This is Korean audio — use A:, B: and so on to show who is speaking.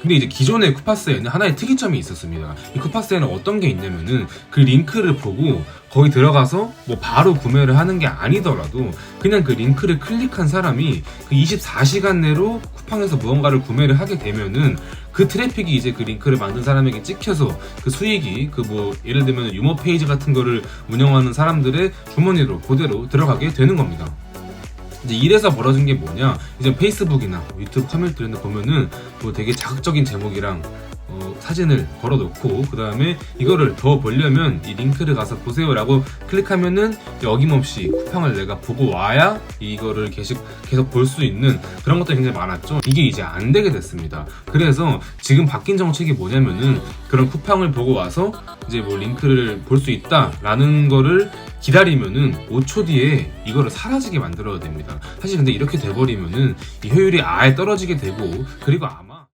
A: 근데 이제 기존의 쿠파스에는 하나의 특이점이 있었습니다. 이 쿠파스에는 어떤 게 있냐면은 그 링크를 보고 거기 들어가서 뭐 바로 구매를 하는 게 아니더라도 그냥 그 링크를 클릭한 사람이 그 24시간 내로 쿠팡에서 무언가를 구매를 하게 되면은 그 트래픽이 이제 그 링크를 만든 사람에게 찍혀서 그 수익이 그 뭐 예를 들면 유머 페이지 같은 거를 운영하는 사람들의 주머니로 그대로 들어가게 되는 겁니다. 이제 이래서 벌어진 게 뭐냐 이제 페이스북이나 유튜브 커뮤니티 이런 데 보면은 뭐 되게 자극적인 제목이랑 어, 사진을 걸어놓고 그 다음에 이거를 더 보려면 이 링크를 가서 보세요라고 클릭하면은 어김없이 쿠팡을 내가 보고 와야 이거를 계속 계속 볼 수 있는 그런 것들이 굉장히 많았죠. 이게 이제 안 되게 됐습니다. 그래서 지금 바뀐 정책이 뭐냐면은 그런 쿠팡을 보고 와서 이제 뭐 링크를 볼 수 있다라는 거를 기다리면은 5초 뒤에 이거를 사라지게 만들어야 됩니다. 사실 근데 이렇게 돼버리면은 이 효율이 아예 떨어지게 되고 그리고 아마